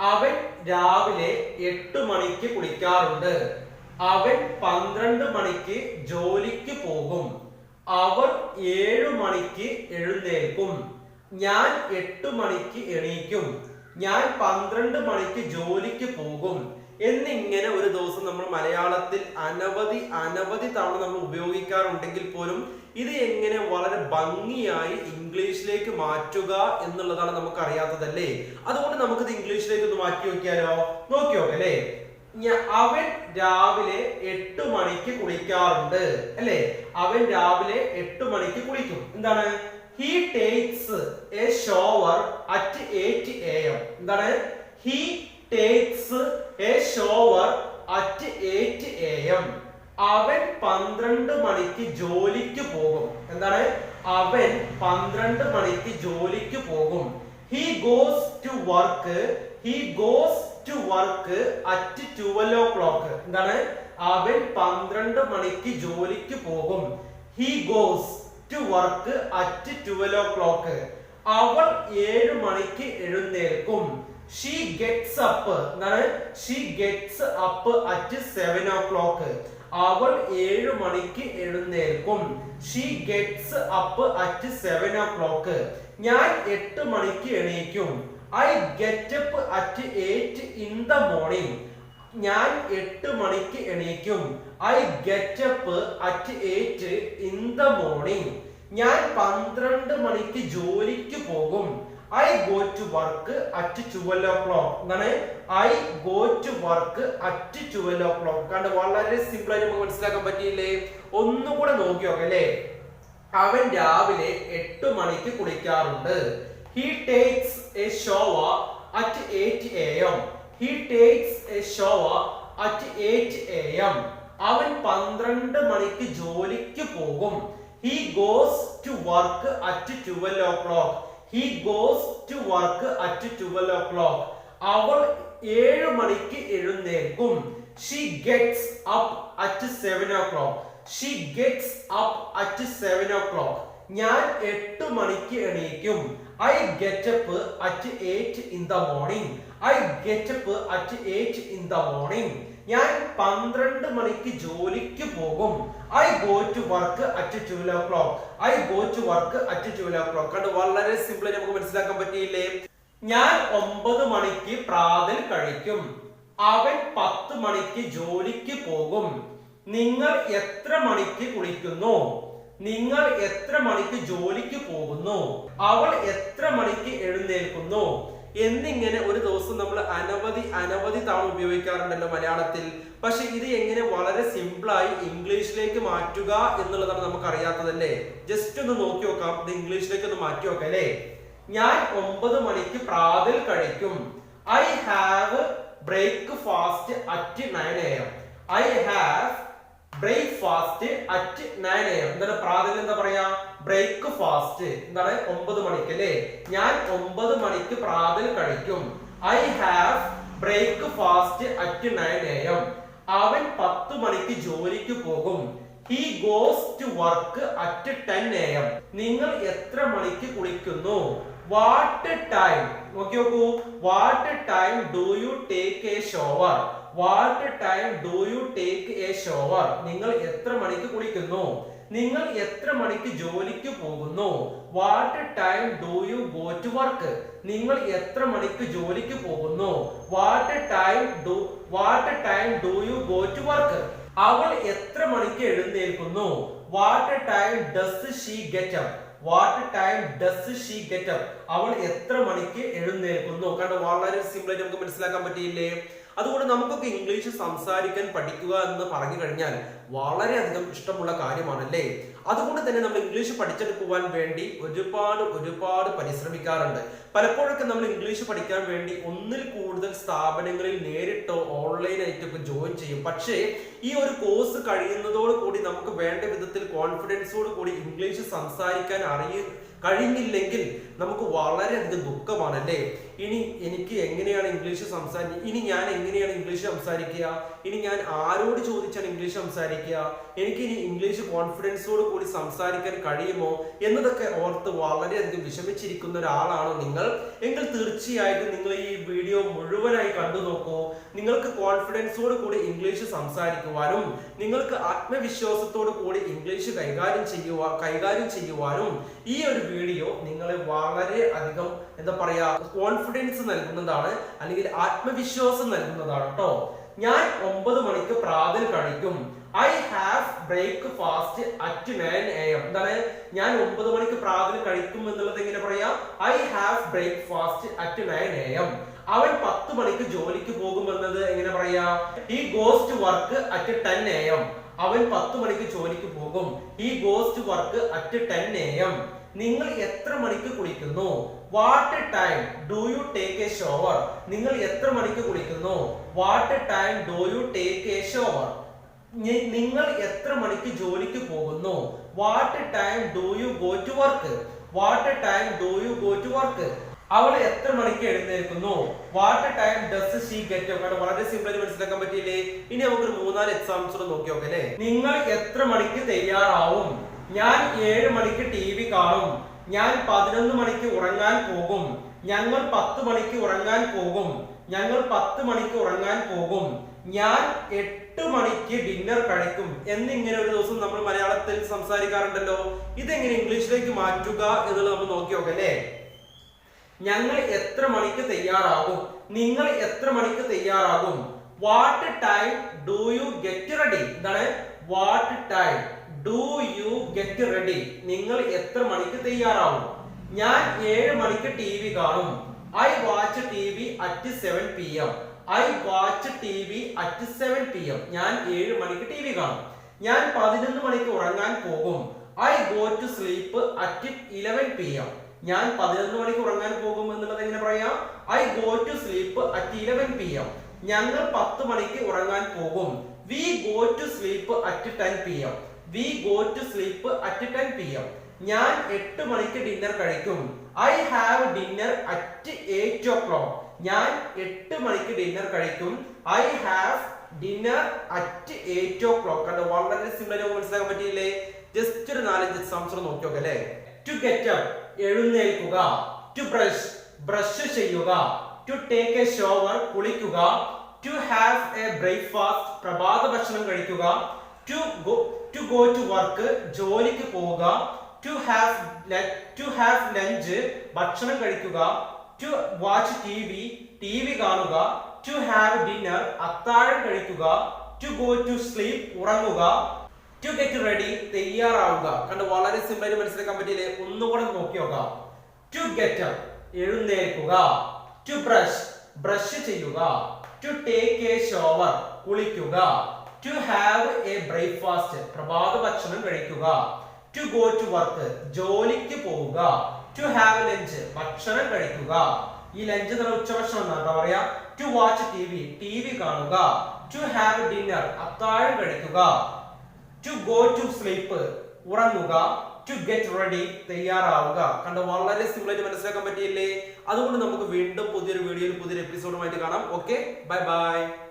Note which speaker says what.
Speaker 1: അവൻ രാവിലെ എട്ട് മണിക്ക് കുളിക്കാറുണ്ട്. അവൻ പന്ത്രണ്ട് മണിക്ക് ജോലിക്ക് പോകും. അവർ ഏഴു മണിക്ക് എഴുന്നേൽക്കും. ഞാൻ എട്ട് മണിക്ക് എണീക്കും. ഞാൻ പന്ത്രണ്ട് മണിക്ക് ജോലിക്ക് പോകും എന്നിങ്ങനെ ഒരു ദിവസം നമ്മൾ മലയാളത്തിൽ അനവധി അനവധി തവണ നമ്മൾ ഉപയോഗിക്കാറുണ്ടെങ്കിൽ പോലും ഇത് എങ്ങനെ വളരെ ഭംഗിയായി ഇംഗ്ലീഷിലേക്ക് മാറ്റുക എന്നുള്ളതാണ് നമുക്ക് അറിയാത്തതല്ലേ അതുകൊണ്ട് നമുക്കിത് ഇംഗ്ലീഷിലേക്ക് ഒന്ന് മാറ്റി നോക്കിയാലോ? നോക്കി നോക്കല്ലേ? അവൻ രാവിലെ എട്ട് മണിക്ക് കുളിക്കാറുണ്ട് അല്ലേ? അവൻ രാവിലെ എട്ട് മണിക്ക് കുളിക്കും. എന്താണ്? He takes a shower at eight A M എന്താണ്? He takes a shower at eight A M അവൻ പന്ത്രണ്ട് മണിക്ക് ജോലിക്ക് പോകും. എന്താണ്? അവൻ പന്ത്രണ്ട് മണിക്ക് ജോലിക്ക് പോകും. He goes to work he goes to work at twelve o'clock എന്താണ്? അവൻ പന്ത്രണ്ട് മണിക്ക് ജോലിക്ക് പോകും. He goes to work at twelve o'clock അവൾ ഏഴ് മണിക്ക് എഴുന്നേൽക്കും. ഷീ ഗെറ്റ്സ് അപ്പ് എന്താണ്? She gets up at seven o'clock അവൾ ഏഴ് മണിക്ക് എഴുന്നേൽക്കും. She gets up at seven o'clock ഞാൻ എട്ട് മണിക്ക് എണീക്കും. I get up at eight in the morning ഞാൻ എട്ട് മണിക്ക് എണീക്കും. I get up at eight in the morning ഞാൻ പന്ത്രണ്ട് മണിക്ക് ജോലിക്ക് പോകും. I go to work at twelve o'clock എന്താണ് I go to work at twelve o'clock കണ്ട് വളരെ സിമ്പിൾ ആയിട്ട് നമുക്ക് മനസ്സിലാക്കാൻ പറ്റിയില്ലേ? ഒന്നുകൂടെ നോക്കി നോക്കാം അല്ലേ അവൻ രാവിലെ എട്ട് മണിക്ക് കുളിക്കാറുണ്ട്. He takes a shower at eight A M takes a shower at eight A M അവൻ പന്ത്രണ്ട് മണിക്ക് ജോലിക്ക് പോകും. He goes to work at twelve o'clock he goes to work at twelve o'clock അവൾ ഏഴ് മണിക്ക് എഴുന്നേൽക്കും. She gets up at seven o'clock she gets up at seven o'clock ഞാൻ എട്ട് മണിക്ക് എണീക്കും. I get up at eight in the morning I get up at eight in the morning ഞാൻ പന്ത്രണ്ട് മണിക്ക് ജോലിക്ക് പോകും. I go to work at twelve o'clock I go to work at twelve o'clock കണ്ട് വളരെ സിമ്പിൾ നമുക്ക് മനസ്സിലാക്കാൻ പറ്റിയില്ലേ? ഞാൻ ഒമ്പത് മണിക്ക് പ്രാതൽ കഴിക്കും. അവൻ പത്ത് മണിക്ക് ജോലിക്ക് പോകും. നിങ്ങൾ എത്ര മണിക്ക് കുളിക്കുന്നു? നിങ്ങൾ എത്ര മണിക്ക് ജോലിക്ക് പോകുന്നു? അവൾ എത്ര മണിക്ക് എഴുന്നേൽക്കുന്നു? എന്നിങ്ങനെ ഒരു ദിവസം നമ്മൾ അനവധി അനവധി തവണ ഉപയോഗിക്കാറുണ്ടല്ലോ മലയാളത്തിൽ. പക്ഷെ ഇത് എങ്ങനെ വളരെ സിമ്പിളായി ഇംഗ്ലീഷിലേക്ക് മാറ്റുക എന്നുള്ളതാണ് നമുക്ക് അറിയാത്തതല്ലേ ജസ്റ്റ് ഒന്ന് നോക്കി നോക്കാം. ഇത് ഇംഗ്ലീഷിലേക്ക് ഒന്ന് മാറ്റി നോക്കാം അല്ലേ? ഞാൻ ഒമ്പത് മണിക്ക് പ്രാതൽ കഴിക്കും. I have breakfast at nine A M I have breakfast at nine A M എന്താണ് പ്രാതൽ എന്താ പറയാ? ബ്രേക്ക്ഫാസ്റ്റ് എന്താണ് ഒമ്പത് മണിക്ക് അല്ലേ? ഞാൻ ഒമ്പത് മണിക്ക് പ്രാതൽ കഴിക്കും. I have breakfast at nine A M അവൻ പത്ത് മണിക്ക് ജോലിക്ക് പോകും. He goes to work at ten A M നിങ്ങൾ എത്ര മണിക്ക് കുളിക്കുന്നു? വാട്ട് ടൈം നോക്കി നോക്കൂ what time do you take a shower what time do you take a shower നിങ്ങൾ എത്ര മണിക്ക് കുളിക്കുന്നു? നിങ്ങൾ എത്ര മണിക്ക് ജോലിക്ക് പോകുന്നു? What time do you go to work നിങ്ങൾ എത്ര മണിക്ക് ജോലിക്ക് പോകുന്നു? What time do what time do you go to work അവൾ എത്ര മണിക്ക് എഴുന്നേൽക്കുന്നു? What time does she get up what time does she get up അവൾ എത്ര മണിക്ക് എഴുന്നേൽക്കുന്നു? കണ്ടോ വളരെ സിമ്പിൾ ആയിട്ട് നമുക്ക് മനസ്സിലാക്കാൻ പറ്റിയില്ലേ? അതുകൊണ്ട് നമുക്കൊക്കെ ഇംഗ്ലീഷ് സംസാരിക്കാൻ പഠിക്കുക എന്ന് പറഞ്ഞു കഴിഞ്ഞാൽ വളരെയധികം ഇഷ്ടമുള്ള കാര്യമാണല്ലേ? അതുകൊണ്ട് തന്നെ നമ്മൾ ഇംഗ്ലീഷ് പഠിച്ചെടുക്കുവാൻ വേണ്ടി ഒരുപാട് ഒരുപാട് പരിശ്രമിക്കാറുണ്ട്. പലപ്പോഴൊക്കെ നമ്മൾ ഇംഗ്ലീഷ് പഠിക്കാൻ വേണ്ടി ഒന്നിൽ കൂടുതൽ സ്ഥാപനങ്ങളിൽ നേരിട്ടോ ഓൺലൈനായിട്ടൊക്കെ ജോയിൻ ചെയ്യും. പക്ഷേ ഈ ഒരു കോഴ്സ് കഴിയുന്നതോട് കൂടി നമുക്ക് വേണ്ട വിധത്തിൽ കോൺഫിഡൻസോട് കൂടി ഇംഗ്ലീഷ് സംസാരിക്കാൻ അറിയ കഴിഞ്ഞില്ലെങ്കിൽ നമുക്ക് വളരെയധികം ദുഃഖമാണല്ലേ? ഇനി എനിക്ക് എങ്ങനെയാണ് ഇംഗ്ലീഷ് സംസാരിക്കുക ഇനി ഞാൻ എങ്ങനെയാണ് ഇംഗ്ലീഷ് സംസാരിക്കുക? ഇനി ഞാൻ ആരോട് ചോദിച്ചാണ് ഇംഗ്ലീഷ് സംസാരിക്കുക? എനിക്ക് ഇനി ഇംഗ്ലീഷ് കോൺഫിഡൻസോട് കൂടി സംസാരിക്കാൻ കഴിയുമോ? എന്നതൊക്കെ ഓർത്ത് വളരെയധികം വിഷമിച്ചിരിക്കുന്ന ഒരാളാണോ നിങ്ങൾ. എങ്കിൽ തീർച്ചയായിട്ടും നിങ്ങൾ ഈ വീഡിയോ മുഴുവനായി കണ്ടു നോക്കൂ. നിങ്ങൾക്ക് കോൺഫിഡൻസോട് കൂടി ഇംഗ്ലീഷ് സംസാരിക്കുവാനും നിങ്ങൾക്ക് ആത്മവിശ്വാസത്തോട് കൂടി ഇംഗ്ലീഷ് കൈകാര്യം ചെയ്യുവാ കൈകാര്യം ചെയ്യുവാനും ഈ ഒരു വീഡിയോ നിങ്ങളെ വളരെ അധികം എന്താ പറയാ കോൺഫിഡൻസ് നൽകുന്നതാണ് അല്ലെങ്കിൽ ആത്മവിശ്വാസം നൽകുന്നതാണ് കേട്ടോ ഞാൻ ഒമ്പത് മണിക്ക് പ്രാതൽ കഴിക്കും. I have breakfast at nine A എന്താണ്? ഞാൻ ഒമ്പത് മണിക്ക് പ്രാതൽ കഴിക്കും എന്നുള്ളത് എങ്ങനെ പറയാം? I have breakfast at nine A M അവൻ പത്ത് മണിക്ക് ജോലിക്ക് പോകുമെന്നത് എങ്ങനെ പറയാ? He goes to work at ten A M അവൻ പത്ത് മണിക്ക് ജോലിക്ക് പോകും. He goes to work at ten A M നിങ്ങൾ എത്ര മണിക്ക് കുളിക്കുന്നു? What time do you take a shower നിങ്ങൾ എത്ര മണിക്ക് കുളിക്കുന്നു? What time do you take a shower നിങ്ങൾ എത്ര മണിക്ക് ജോലിക്ക് പോകുന്നു? What time do you go to work what time do you go to work അവൾ എത്ര മണിക്ക് എഴുന്നേൽക്കുന്നു? What time does she get up വളരെ സിമ്പിൾ ആയിട്ട് മനസ്സിലാക്കാൻ പറ്റിയില്ലേ? ഇനി നമുക്ക് മൂന്നാൽ എക്സാംസ് കൂടെ നോക്കി നോക്കാം അല്ലേ? നിങ്ങൾ എത്ര മണിക്ക് തയ്യാറാവും? ഞാൻ ഏഴ് മണിക്ക് ടി വി കാണും. ഞാൻ പതിനൊന്ന് മണിക്ക് ഉറങ്ങാൻ പോകും. ഞങ്ങൾ പത്ത് മണിക്ക് ഉറങ്ങാൻ പോകും. ഞങ്ങൾ പത്ത് മണിക്ക് ഉറങ്ങാൻ പോകും. ഞാൻ എട്ട് മണിക്ക് ഡിന്നർ കഴിക്കും. എന്നിങ്ങനെ ഒരു ദിവസം നമ്മൾ മലയാളത്തിൽ സംസാരിക്കാറുണ്ടല്ലോ. ഇതെങ്ങനെ ഇംഗ്ലീഷിലേക്ക് മാറ്റുക എന്നുള്ളത് നമ്മൾ നോക്കി നോക്കാം അല്ലേ? ഞങ്ങൾ എത്ര മണിക്ക് തയ്യാറാകും? നിങ്ങൾ എത്ര മണിക്ക് തയ്യാറാകും? What time do you get ready എന്താണ്? What time do you get ready നിങ്ങൾ എത്ര മണിക്ക് തയ്യാറാവും ഞാൻ ഏഴ് മണിക്ക് ടി വി കാണും. I watch T V at seven P M I watch T V at seven P M ഞാൻ ഏഴ് മണിക്ക് ടി വി കാണും. ഞാൻ പതിനൊന്ന് മണിക്ക് ഉറങ്ങാൻ പോകും. I go to sleep at eleven P M ഞാൻ പതിനൊന്ന് മണിക്ക് ഉറങ്ങാൻ പോകും എന്നുള്ളത് എങ്ങനെ പറയാം? I go to sleep at eleven P M ഞങ്ങൾ പത്ത് മണിക്ക് ഉറങ്ങാൻ പോകും. We go to sleep at ten P M we go to sleep at ten P M ഞാൻ എട്ട് മണിക്ക് ഡിന്നർ കഴിക്കും. I have dinner at eight o'clock ഞാൻ എട്ട് മണിക്ക് ഡിന്നർ കഴിക്കും. I have dinner at eight o'clock കണ്ടോ വളരെ ആയിട്ട് മനസ്സിലാക്കാൻ പറ്റിയില്ലേ? ജസ്റ്റ് ഒരു നാലഞ്ച് എക്സാംസ് നോക്കി നോക്കാം അല്ലേ? ടു ഗെറ്റ് അപ്പ് എഴുന്നേൽക്കുക. ടു ബ്രഷ് ബ്രഷ് ചെയ്യുക. ടു ടേക്ക് എ ഷോവർ കുളിക്കുക. ടു ഹാവ് എ ബ്രേക്ക്ഫാസ്റ്റ് പ്രഭാത ഭക്ഷണം കഴിക്കുക. To go to go to work ജോലിക്ക് പോവുക. To have to have lunch ഭക്ഷണം കഴിക്കുക. To watch T V T V കാണുക. ടു ഹാവ് ഡിന്നർ അത്താഴം കഴിക്കുക. ടു ഗോ ടു സ്ലീപ്പ് ഉറങ്ങുക. ടു ഗെറ്റ് റെഡി തയ്യാറാവുക കണ്ട് വളരെ സിമ്പിൾ ആയിട്ട് മനസ്സിലാക്കാൻ പറ്റിയില്ലേ? ഒന്നുകൂടെ നോക്കി നോക്കാം. ടു ഗെറ്റ് എഴുന്നേൽക്കുക. ടു ബ്രഷ് ബ്രഷ് ചെയ്യുക. ടു ടേക്ക് എ ഷോവർ കുളിക്കുക. ടു ഹാവ് എ ബ്രേക്ക്ഫാസ്റ്റ് പ്രഭാത ഭക്ഷണം കഴിക്കുക. ടു ഗോ ടു വർക്ക് ജോലിക്ക് പോവുക. ടു ഹാവ് ലഞ്ച് ഭക്ഷണം കഴിക്കുക. ഈ ലഞ്ച് എന്നുള്ള ഉച്ചഭക്ഷണം എന്താ പറയാ to watch T V T V കാണുക. ടു ഹാവ് ഡിന്നർ അത്താഴം കഴിക്കുക. ടു ഗോ ടു സ്ലീപ്പ് ഉറങ്ങുക ടു ഗെറ്റ് റെഡി തയ്യാറാവുക. കണ്ട വളരെ സിമ്പിൾ ആയിട്ട് മനസ്സിലാക്കാൻ പറ്റിയില്ലേ? അതുകൊണ്ട് നമുക്ക് വീണ്ടും പുതിയൊരു വീഡിയോയിൽ പുതിയൊരു എപ്പിസോഡുമായിട്ട് കാണാം. Okay bye bye